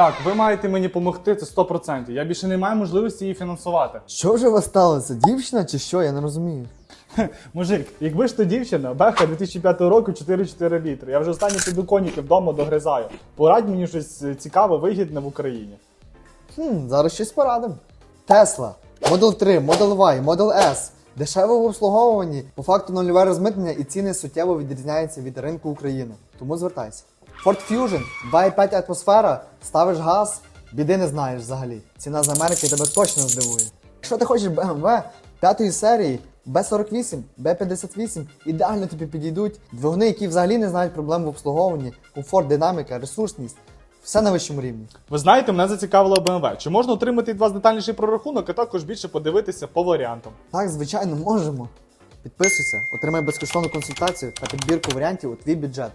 Так, ви маєте мені допомогти, це 100%. Я більше не маю можливості її фінансувати. Що вже у вас сталося? Дівчина чи що? Я не розумію. Мужик, якби ж то дівчина, беха 2005 року 4-4 літри. Я вже останні підоконники вдома догризаю. Порадь мені щось е, цікаве, вигідне в Україні. Хм, зараз щось порадимо. Tesla, Model 3, Model Y, Model S. Дешево в обслуговуванні, по факту нульове розмитнення і ціни суттєво відрізняються від ринку України. Тому звертайся. Ford Fusion, 2,5 атмосфера, ставиш газ, біди не знаєш взагалі. Ціна з Америки тебе точно здивує. Якщо ти хочеш BMW 5 серії, B48, B58 ідеально тобі підійдуть. Двигуни, які взагалі не знають проблем в обслуговуванні, комфорт, динаміка, ресурсність. Все на вищому рівні. Ви знаєте, мене зацікавило BMW. Чи можна отримати від вас детальніший прорахунок, а також більше подивитися по варіантам? Так, звичайно, можемо. Підписуйся, отримай безкоштовну консультацію та підбірку варіантів у твій бюджет.